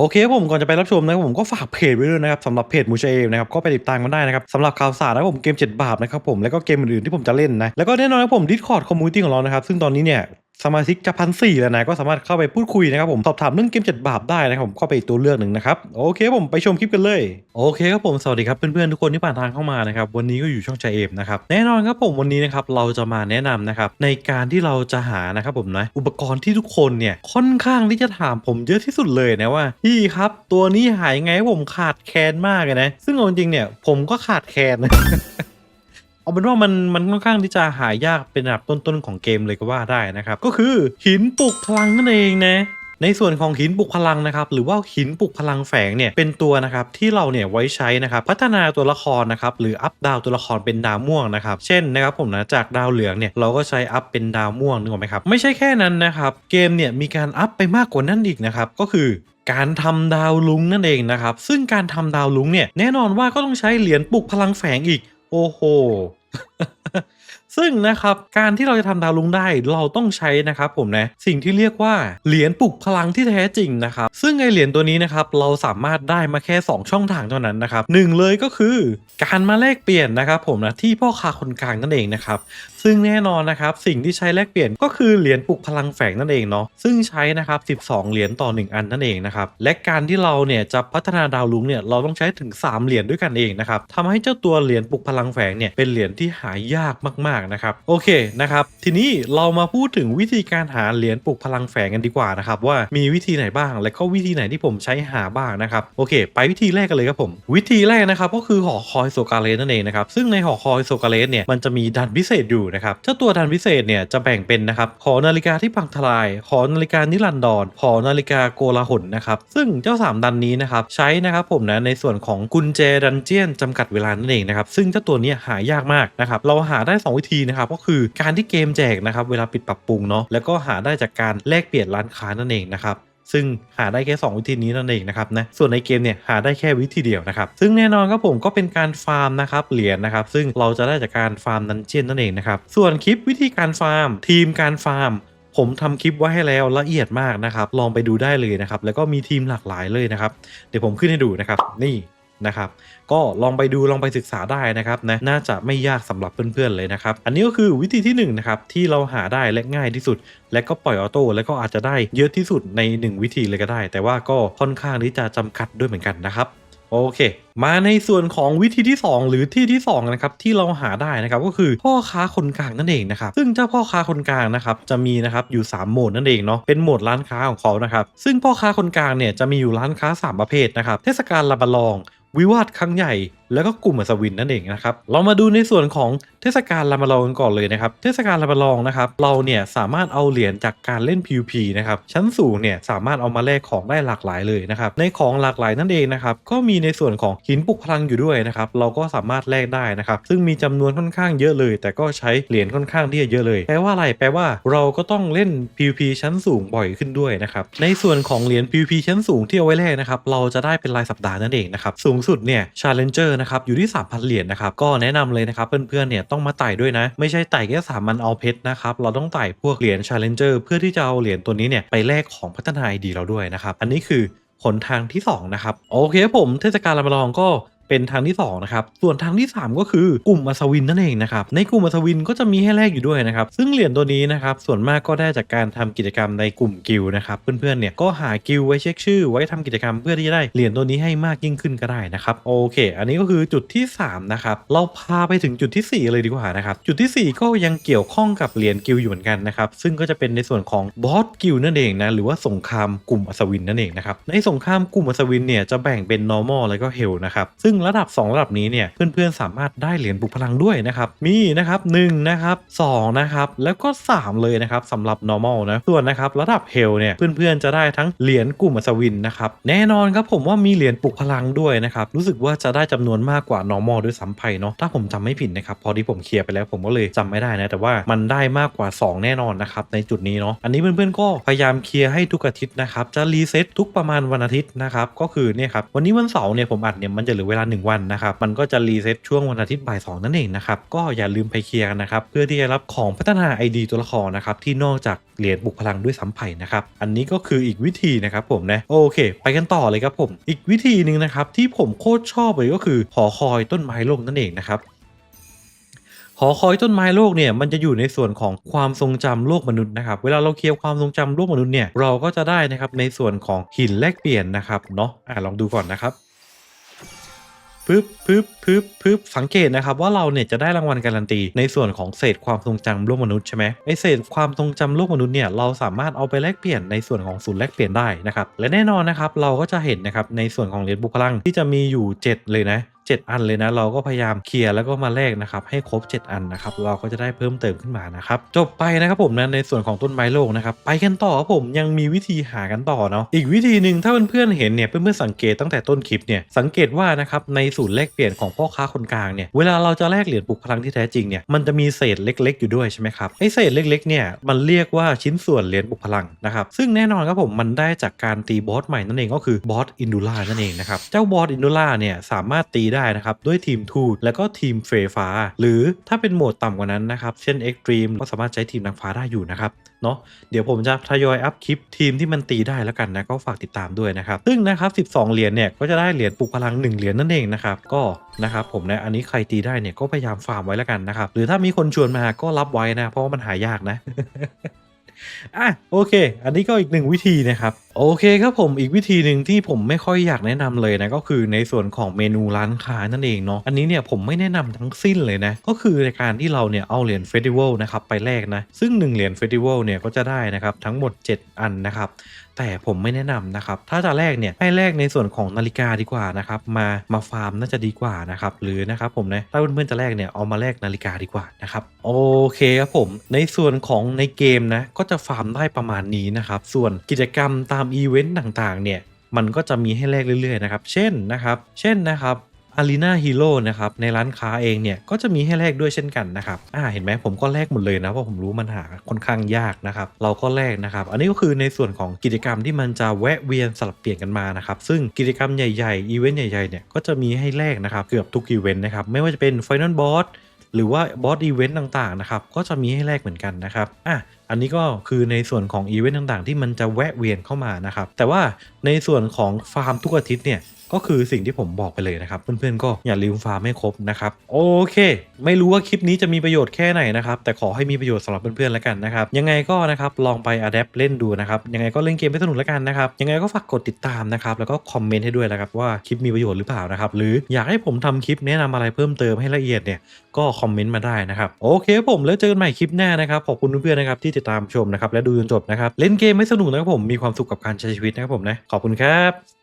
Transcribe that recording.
โอเคครับผมก่อนจะไปรับชมนะครับผมก็ฝากเพจไว้ด้วยนะครับสำหรับเพจมูเชเอนะครับก็ไปติดตามกันได้นะครับสำหรับข่าวสารนะครับผมเกม 7 บาทนะครับผมแล้วก็เกมอื่นๆที่ผมจะเล่นนะแล้วก็แน่นอนครับผม Discord Community ของเรานะครับซึ่งตอนนี้เนี่ย สมาชิกจะพันสี่แล้วนะก็สามารถเข้าไปพูดคุยนะครับผมสอบถามเรื่องเกม7บาทได้นะครับผมเข้าไปอีกตัวเลือกหนึ่งนะครับโอเคผมไปชมคลิปกันเลยโอเคครับผมสวัสดีครับเพื่อนๆทุกคนที่ผ่านทางเข้ามานะครับวันนี้ก็อยู่ช่องใจเอมนะครับแน่นอนครับผมวันนี้นะครับเราจะมาแนะนำนะครับในการที่เราจะหานะครับผมนะอุปกรณ์ที่ทุกคนเนี่ยค่อนข้างที่จะถามผมเยอะที่สุดเลยนะว่าพี่ครับตัวนี้หายไงผมขาดแคลนมากเลยนะซึ่งเอาจริงๆเนี่ยผมก็ขาดแคลน เอาเป็นว่ามันมันค่อนข้างที่จะหายากเป็นอันดับต้นๆของเกมเลยก็ว่าได้นะครับ ก็คือหินปลุกพลังนั่นเองนะในส่วนของหินปลุกพลังนะครับหรือว่าหินปลุกพลังแฝงเนี่ยเป็นตัวนะครับที่เราเนี่ยไว้ใช้นะครับพัฒนาตัวละครนะครับหรืออัพดาวตัวละครเป็นดาวม่วงนะครับเช่นนะครับผมนะจากดาวเหลืองเนี่ยเราก็ใช้อัพเป็นดาวม่วงนึกออกไหมครับไม่ใช่แค่นั้นนะครับเกมเนี่ยมีการอัพไปมากกว่านั้นอีกนะครับก็คือการทำดาวลุงนั่นเองนะครับซึ่งการทำดาวลุงเนี่ยแน่นอนว่าก็ต้องใช้เหรียญปลุกพลังแฝงอีกโอ้โห ซึ่งนะครับการที่เราจะทำดาวลุงได้เราต้องใช้นะครับผมนะสิ่งที่เรียกว่าเหรียญปลุกพลังที่แท้จริงนะครับซึ่งไอเหรียญตัวนี้นะครับเราสามารถได้มาแค่ 2 ช่องทางเท่านั้นนะครับหนึ่งเลยก็คือ การมาแลกเปลี่ยนนะครับผมนะที่พ่อค้าคนกลางนั่นเองนะครับซึ่งแน่นอนนะครับสิ่งที่ใช้แลกเปลี่ยนก็คือเหรียญปลุกพลังแฝงนั่นเองเนาะซึ่งใช้นะครับ12 เหรียญต่อ 1 อันนั่นเองนะครับและการที่เราเนี่ยจะพัฒนาดาวลุงเนี่ยเราต้องใช้ถึง 3 เหรียญด้วยกันเองนะครับทำให้เจ้าตัวเหรียญปลุกพลังแฝงเนี่ยเป็นเหรียญที่หายากมากๆนะครับโอเคนะครับทีนี้เรามาพูดถึงวิธีการหาเหรียญปลุกพลังแฝงกันดีกว่านะครับว่ามีวิธีไหนบ้าง และก็วิธีไหนที่ผมใช้หาบ้างนะครับโอเค ไปวิธีแรกกันเลยครับผม วิธีแรกนะครับก็คือหอคอยโซกาเลสนั่นเองนะครับซึ่งในหอคอยโซกาเลสเนี่ยมันจะมีดันพิเศษอยู่นะครับเจ้าตัวดันพิเศษเนี่ยจะแบ่งเป็นนะครับหอนาฬิกาที่พังทลายหอนาฬิกานิรันดรหอนาฬิกาโกลาหลนะครับซึ่งเจ้า 3 ดันนี้นะครับใช้นะครับผมนะในส่วนของกุญแจดันเจียนจำกัดเวลานั่นเองนะครับซึ่งเจ้าตัวนี้หายากมากนะครับเราหาได้ 2 วิธีนะครับก็คือการที่เกมแจกนะครับเวลาปิดปรับปรุงเนาะแล้วก็หาได้จากการแลกเปลี่ยนร้านค้านั่นเองนะครับ ซึ่งหาได้แค่ 2 วิธีนี้นั่นเองนะครับนะส่วนในเกมเนี่ยหาได้แค่วิธีเดียวนะครับซึ่งแน่นอนครับผมก็เป็นการฟาร์มนะครับเหรียญนะครับซึ่งเราจะได้จากการฟาร์มดันเจียนนั่นเองนะครับส่วนคลิปวิธีการฟาร์ม ทีมการฟาร์มผมทำคลิปไว้ให้แล้วละเอียดมากนะครับ ลองไปดูได้เลยนะครับ แล้วก็มีทีมหลากหลายเลยนะครับ เดี๋ยวผมขึ้นให้ดูนะครับ นี่ นะครับ ก็ลองไปดูลองไปศึกษาได้นะครับนะน่าจะไม่ยากสำหรับเพื่อนๆเลยนะครับ อันนี้ก็คือวิธีที่1นงนะครับที่เราหาได้และง่ายที่สุด และก็ปล่อยออโต้แล้วก็อาจจะได้เยอะที่สุดใน 1 วิธีเลยก็ได้ แต่ว่าก็ค่อนข้างที่จะจำกัดด้วยเหมือนกันนะครับโอเค มาในส่วนของวิธีที่ 2 หรือที่ที่2นะครับที่เราหาได้นะครับก็คือพ่อค้าคนกลางนั่นเองนะครับซึ่งเจ้าพ่อค้าคนกลางนะครับจะมีนะครับอยู่ 3 โหมดนั่นเองเนาะเป็นโหมดร้านค้าของเขานะครับซึ่งพ่อค้าคนกลางเนี่ยจะมีอยู่ร้านค้า 3 ประเภทนะครับเทศกาลลาบาลอง วิวาทครั้งใหญ่ แล้วก็กลุ่มอัศวินนั่นเองนะครับ เรามาดูในส่วนของเทศกาลลามาลองกันก่อนเลยนะครับ เทศกาลลามาลองนะครับ เราเนี่ยสามารถเอาเหรียญจากการเล่น PVP นะครับ ชั้นสูงเนี่ยสามารถเอามาแลกของได้หลากหลายเลยนะครับ ในของหลากหลายนั่นเองนะครับ ก็มีในส่วนของหินปลุกพลังอยู่ด้วยนะครับ เราก็สามารถแลกได้นะครับ ซึ่งมีจำนวนค่อนข้างเยอะเลย แต่ก็ใช้เหรียญค่อนข้างที่จะเยอะเลย แปลว่าอะไร แปลว่าเราก็ต้องเล่น PVP ชั้นสูงบ่อยขึ้นด้วยนะครับ ในส่วนของเหรียญ PVP ชั้นสูงที่เอาไว้แลกนะครับ เราจะได้เป็นรายสัปดาห์นั่นเองนะครับ สูงสุดเนี่ย Challenger นะครับอยู่ที่ 3,000 เหรียญนะครับก็แนะนำเลยนะครับเพื่อนๆเนี่ยต้องมาไต่ด้วยนะ ไม่ใช่ไต่แค่สามมันเอาเพชรนะครับเราต้องไต่พวกเหรียญ Challenger เพื่อที่จะเอาเหรียญตัวนี้เนี่ยไปแลกของพัฒนาไอดีเราด้วยนะครับอันนี้คือหนทางที่2นะครับโอเคผมเทศกาลลามาลองก็ เป็นทางที่2นะครับส่วนทางที่ 3 ก็คือกลุ่มอัศวินนั่นเองนะครับในกลุ่มอัศวินก็จะมีให้แลกอยู่ด้วยนะครับซึ่งเหรียญตัวนี้นะครับส่วนมากก็ได้จากการทำกิจกรรมในกลุ่มกิลนะครับเพื่อนๆเนี่ยก็หากิลไว้เช็คชื่อ ไว้ทำกิจกรรมเพื่อที่จะได้เหรียญตัวนี้ให้มากยิ่งขึ้นก็ได้นะครับโอเค อันนี้ก็คือจุดที่3นะครับเราพาไปถึงจุดทีสี่4 เลยดีกว่านะครับจุดทีสี่ 4 ก็ยังเกี่ยวข้องกับเหรียญกิลอยู่เหมือนกันนะครับซึ่งก็จะเป็นในส่วนของบอสกิลนั่นเองนะหรือว่าสงครามกลุ่มอัศวินนั่นเองนะครับในสงครามกลุ่มอัศวินเนี่ยจะแบ่งเป็น normal แล้วก็ hell นะครับซึ่งระดับ 2 ระดับนี้เนี่ยเพื่อนๆสามารถได้เหรียญปลุกพลังด้วยนะครับมีนะครับ1นะครับ2นะครับแล้วก็ 3 เลยนะครับสำหรับ normal นะส่วนนะครับระดับ hell เนี่ยเพื่อนๆจะได้ทั้งเหรียญกลุ่มอัศวินนะครับแน่นอนครับผมว่ามีเหรียญปลุกพลังด้วยนะครับรู้สึกว่าจะได้จำนวนมากกว่า normal ด้วยซ้ำไปเนาะถ้าผมจำไม่ผิดนะครับพอที่ผมเคลียร์ไปแล้วผมก็เลยจำไม่ได้นะแต่ว่ามันได้มากกว่า 2 แน่นอนนะครับในจุดนี้เนาะอันนี้เพื่อนๆก็พยายามเคลียร์ให้ทุกอาทิตย์นะครับจะรีเซ็ตทุกประมาณวันอาทิตย์นะครับก็คือเนี่ยครับวันนี้วันเสาร์เนี่ยผมอัดเนี่ยมันจะเหลือเวลา1วันนะครับ มันก็จะรีเซ็ตช่วงวันอาทิตย์บ่าย2นั่นเองนะครับ ก็อย่าลืมไปเคลียร์กันนะครับ เพื่อที่จะรับของพัฒนา ID ตัวละครนะครับ ที่นอกจากเหรียญบุกพลังด้วยซ้ำไผ่นะครับ อันนี้ก็คืออีกวิธีนะครับผมนะ โอเค ไปกันต่อเลยครับผม อีกวิธีหนึ่งนะครับที่ผมโคตรชอบเลยก็คือหอคอยต้นไม้โลกนั่นเองนะครับหอคอยต้นไม้โลกเนี่ยมันจะอยู่ในส่วนของความทรงจำโลกมนุษย์นะครับเวลาเราเคลียร์ความทรงจำโลกมนุษย์เนี่ยเราก็จะได้นะครับในส่วนของหินแลกเปลี่ยนนะครับเนาะอะลองดูก่อนนะครับ ปึ๊บปึ๊บปึ๊บปึ๊บสังเกตนะครับว่าเราเนี่ยจะได้รางวัลการันตีในส่วนของเศษความทรงจำโลกมนุษย์ใช่ไหมไอเศษความทรงจำโลกมนุษย์เนี่ยเราสามารถเอาไปแลกเปลี่ยนในส่วนของศูนย์แลกเปลี่ยนได้นะครับและแน่นอนนะครับเราก็จะเห็นนะครับในส่วนของเหรียญบุคลังที่จะมีอยู่ 7 เลยนะ 7 อันเลยนะ เราก็พยายามเคลียร์แล้วก็มาแลกนะครับให้ครบ 7 อันนะครับเราก็จะได้เพิ่มเติมขึ้นมานะครับจบไปนะครับผมนะในส่วนของต้นไม้โลกนะครับไปกันต่อครับผมยังมีวิธีหากันต่อเนาะอีกวิธีหนึ่งถ้าเพื่อนๆเห็นเนี่ยเพื่อนๆสังเกตตั้งแต่ต้นคลิปเนี่ยสังเกตว่านะครับในศูนย์แลกเปลี่ยนของพ่อค้าคนกลางเนี่ยเวลาเราจะแลกเหรียญปลุกพลังที่แท้จริงเนี่ยมันจะมีเศษเล็ก ๆ อยู่ด้วยใช่ไหมครับไอเศษเล็กๆเนี่ยมันเรียกว่าชิ้นส่วนเหรียญปลุกพลังนะครับซึ่งแน่นอนครับผมมันได้จากการตีบอสใหม่นั่นเองก็คือบอสอินดูล่านั่นเองนะครับเจ้าบอสอินดูล่าเนี่ยสามารถตีได้นะครับ ด้วยทีมทูตแล้วก็ทีมเฟรฟ้า หรือถ้าเป็นโหมดต่ำกว่านั้นนะครับ เช่นเอ็กตรีมก็สามารถใช้ทีมนางฟ้าได้อยู่นะครับเนาะเดี๋ยวผมจะทยอยอัพคลิปทีมที่มันตีได้แล้วกันนะก็ฝากติดตามด้วยนะครับซึ่งนะครับ12 เหรียญเนี่ยก็จะได้เหรียญปลุกพลัง 1 เหรียญนั่นเองนะครับก็นะครับผมนะอันนี้ใครตีได้เนี่ยก็พยายามฟาร์มไว้แล้วกันนะครับหรือถ้ามีคนชวนมาก็รับไว้นะ เพราะว่ามันหายากนะอะโอเค อันนี้ก็อีกหนึ่งวิธีนะครับ โอเคครับผมอีกวิธีหนึ่งที่ผมไม่ค่อยอยากแนะนำเลยนะก็คือในส่วนของเมนูร้านค้านั่นเองเนาะอันนี้เนี่ยผมไม่แนะนำทั้งสิ้นเลยนะก็คือในการที่เราเนี่ยเอาเหรียญเฟสติวัลนะครับไปแลกนะซึ่ง 1 เหรียญเฟสติวัลเนี่ยก็จะได้นะครับทั้งหมด 7 อันนะครับแต่ผมไม่แนะนำนะครับถ้าจะแลกเนี่ยให้แลกในส่วนของนาฬิกาดีกว่านะครับมามาฟาร์มน่าจะดีกว่านะครับหรือนะครับผมนะถ้าเพื่อนๆจะแลกเนี่ยเอามาแลกนาฬิกาดีกว่านะครับโอเคครับผมในส่วนของในเกมนะก็จะฟาร์มได้ประมาณนี้นะครับส่วนกิจกรรมตามอีเวนต์ต่างๆ เนี่ยมันก็จะมีให้แลกเรื่อยๆนะครับ เช่นนะครับ เช่นนะครับอารีนาฮีโร่นะครับในร้านค้าเองเนี่ยก็จะมีให้แลกด้วยเช่นกันนะครับอ่าเห็นไหมผมก็แลกหมดเลยนะเพราะผมรู้มันหาค่อนข้างยากนะครับเราก็แลกนะครับ อันนี้ก็คือในส่วนของกิจกรรมที่มันจะแวะเวียนสลับเปลี่ยนกันมานะครับซึ่งกิจกรรมใหญ่ๆอีเวนต์ใหญ่ๆเนี่ยก็จะมีให้แลกนะครับเกือบทุกอีเวนต์นะครับไม่ว่าจะเป็น Final Boss หรือว่าบอสอีเวนต์ต่างๆนะครับก็จะมีให้แลกเหมือนกันนะครับอะ อันนี้ก็คือในส่วนของอีเวนต์ต่างๆ ที่มันจะแวะเวียนเข้ามานะครับแต่ว่าในส่วนของฟาร์มทุกอาทิตย์เนี่ย ก็คือสิ่งที่ผมบอกไปเลยนะครับ เพื่อนๆก็อย่าลืมฟาร์มให้ครบนะครับ โอเค ไม่รู้ว่าคลิปนี้จะมีประโยชน์แค่ไหนนะครับ แต่ขอให้มีประโยชน์สำหรับเพื่อนๆแล้วกันนะครับ ยังไงก็นะครับลองไปอัดแอปเล่นดูนะครับ ยังไงก็เล่นเกมให้สนุกแล้วกันนะครับ ยังไงก็ฝากกดติดตามนะครับ แล้วก็คอมเมนต์ให้ด้วยนะครับว่าคลิปมีประโยชน์หรือเปล่านะครับ หรืออยากให้ผมทำคลิปแนะนำอะไรเพิ่มเติมให้ละเอียดเนี่ย ก็คอมเมนต์มาได้นะครับ โอเคผมแล้วเจอกันใหม่คลิปหน้านะครับ ขอบคุณเพื่อนๆนะครับที่ติดตามชมนะครับและดูจนจบนะครับ เล่นเกมไม่สนุกนะครับผม มีความสุขกับการใช้ชีวิตนะครับผมนะ ขอบคุณครับ